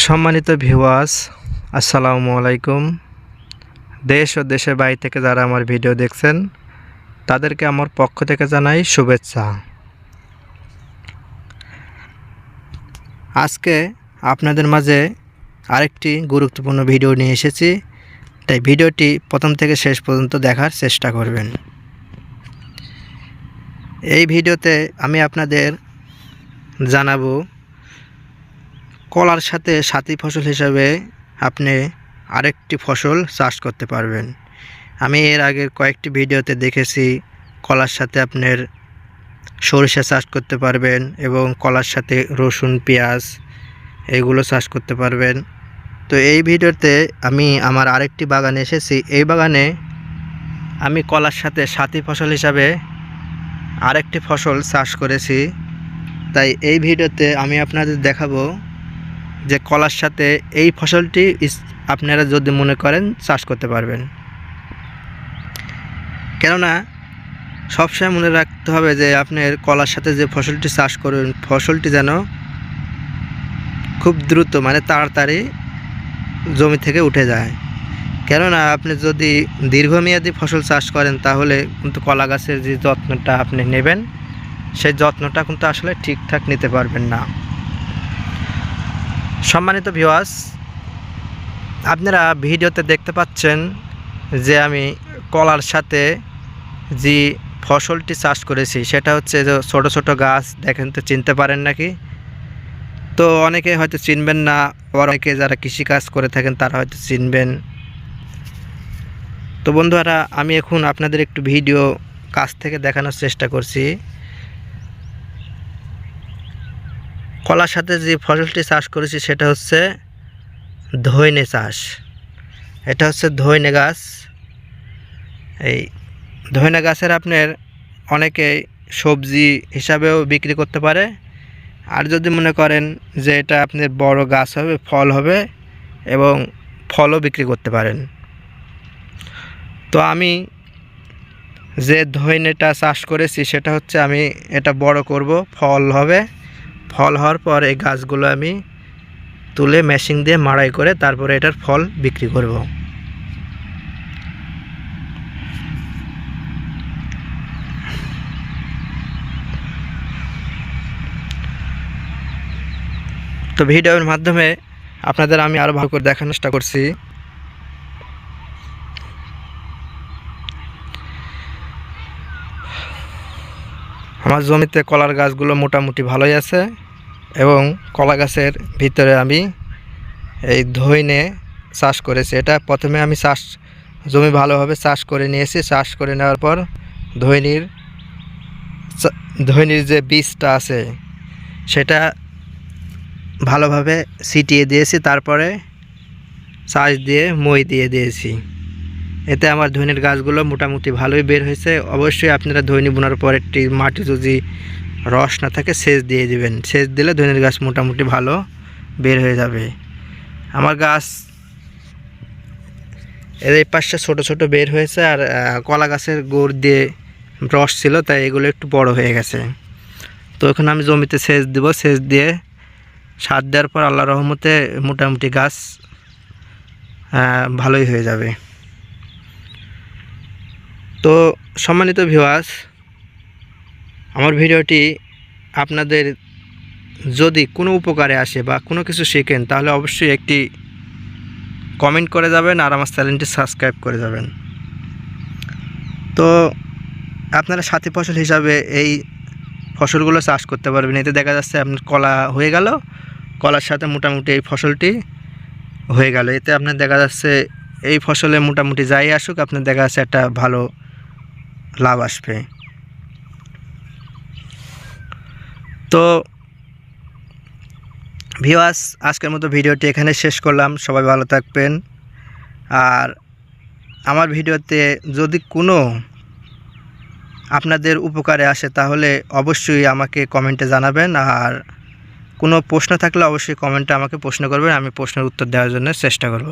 সম্মানিত ভিউয়ার্স আসসালামু আলাইকুম। দেশ ও দেশের বাইরে থেকে যারা আমার ভিডিও দেখছেন, তাদেরকে আমার পক্ষ থেকে জানাই শুভেচ্ছা। আজকে আপনাদের মাঝে আরেকটি গুরুত্বপূর্ণ ভিডিও নিয়ে এসেছি, তাই ভিডিওটি প্রথম থেকে শেষ পর্যন্ত দেখার চেষ্টা করবেন। এই ভিডিওতে আমি আপনাদের জানাব কলার সাথে সাথী ফসল হিসাবে আপনি আরেকটি ফসল চাষ করতে পারবেন। আমি এর আগের কয়েকটি ভিডিওতে দেখেছি কলার সাথে আপনার সরিষা চাষ করতে পারবেন এবং কলার সাথে রসুন, পেঁয়াজ এগুলো চাষ করতে পারবেন। তো এই ভিডিওতে আমি আমার আরেকটি বাগানে এসেছি। এই বাগানে আমি কলার সাথে সাথী ফসল হিসাবে আরেকটি ফসল চাষ করেছি। তাই এই ভিডিওতে আমি আপনাদের দেখাবো যে কলার সাথে এই ফসলটি আপনারা যদি মনে করেন চাষ করতে পারবেন। কেননা, সবসময় মনে রাখতে হবে যে আপনার কলার সাথে যে ফসলটি চাষ করবেন, ফসলটি যেন খুব দ্রুত মানে তাড়াতাড়ি জমি থেকে উঠে যায়। কেননা, আপনি যদি দীর্ঘমেয়াদী ফসল চাষ করেন, তাহলে কিন্তু কলা গাছের যে যত্নটা আপনি নেবেন, সেই যত্নটা কিন্তু আসলে ঠিকঠাক নিতে পারবেন না। সম্মানিত ভিওয়াস আপনারা ভিডিওতে দেখতে পাচ্ছেন যে আমি কলার সাথে যে ফসলটি চাষ করেছি, সেটা হচ্ছে যে ছোটো ছোটো গাছ, দেখেন তো চিনতে পারেন নাকি? তো অনেকে হয়তো চিনবেন না, আবার অনেকে যারা কৃষিকাজ করে থাকেন, তারা হয়তো চিনবেন। তো বন্ধুরা, আমি এখন আপনাদের একটু ভিডিও কাছ থেকে দেখানোর চেষ্টা করছি। কলার সাথে যে ফসলটি চাষ করেছি সেটা হচ্ছে ধইনে চাষ। এটা হচ্ছে ধইনে গাছ। এই ধইনে গাছের আপনার অনেকে সবজি হিসাবেও বিক্রি করতে পারে। আর যদি মনে করেন যে এটা আপনার বড় গাছ হবে, ফল হবে এবং ফলও বিক্রি করতে পারেন। তো আমি যে ধইনেটা চাষ করেছি সেটা হচ্ছে আমি এটা বড় করব, ফল হবে। ফল হওয়ার পর এই গাছগুলো আমি তুলে মেশিন দিয়ে মাড়াই করে তারপরে এটার ফল বিক্রি করব। তো ভিডিওর মাধ্যমে আপনাদের আমি আরও ভালো করে দেখানোর চেষ্টা করছি। আমার জমিতে কলার গাছগুলো মোটামুটি ভালোই আছে এবং কলা গাছের ভিতরে আমি এই ধইনে চাষ করেছি। এটা প্রথমে আমি চাষ, জমি ভালোভাবে চাষ করে নিয়েছি। চাষ করে নেওয়ার পর ধৈনির ধইনির যে বীজটা আছে, সেটা ভালোভাবে ছিটিয়ে দিয়েছি। তারপরে চাষ দিয়ে মই দিয়ে দিয়েছি। এতে আমার ধইনের গাছগুলো মোটামুটি ভালোই বের হয়েছে। অবশ্যই আপনারা ধইনি বোনার পর একটি মাটি যদি রস না থাকে, সেচ দিয়ে দিবেন। সেচ দিলে ধইনের গাছ মোটামুটি ভালো বের হয়ে যাবে। আমার গাছ এর এই পাশে ছোটো ছোটো বের হয়েছে আর কলা গাছের গোড় দিয়ে রস ছিল, তাই এগুলো একটু বড় হয়ে গেছে। তো এখন আমি জমিতে সেচ দেবো। সেচ দিয়ে সার দেওয়ার পর আল্লাহ রহমতে মোটামুটি গাছ ভালোই হয়ে যাবে। তো সম্মানিত ভিউয়ার্স আমার ভিডিওটি আপনাদের যদি কোনো উপকারে আসে বা কোনো কিছু শেখেন, তাহলে অবশ্যই একটি কমেন্ট করে যাবেন আর আমার চ্যানেলটি সাবস্ক্রাইব করে যাবেন। তো আপনারা সাথী ফসল হিসাবে এই ফসলগুলো চাষ করতে পারবেন। এতে দেখা যাচ্ছে আপনার কলা হয়ে গেল, কলার সাথে মোটামুটি এই ফসলটি হয়ে গেল। এতে আপনার দেখা যাচ্ছে এই ফসলে মোটামুটি যাই আসুক, আপনার দেখা যাচ্ছে একটা ভালো লাভ আসবে। তো ভিওয়াস আজকের মতো ভিডিওটি এখানে শেষ করলাম। সবাই ভালো থাকবেন। আর আমার ভিডিওতে যদি কোনো আপনাদের উপকারে আসে, তাহলে অবশ্যই আমাকে কমেন্টে জানাবেন। আর কোনো প্রশ্ন থাকলে অবশ্যই কমেন্টে আমাকে প্রশ্ন করবেন। আমি প্রশ্নের উত্তর দেওয়ার জন্য চেষ্টা করব।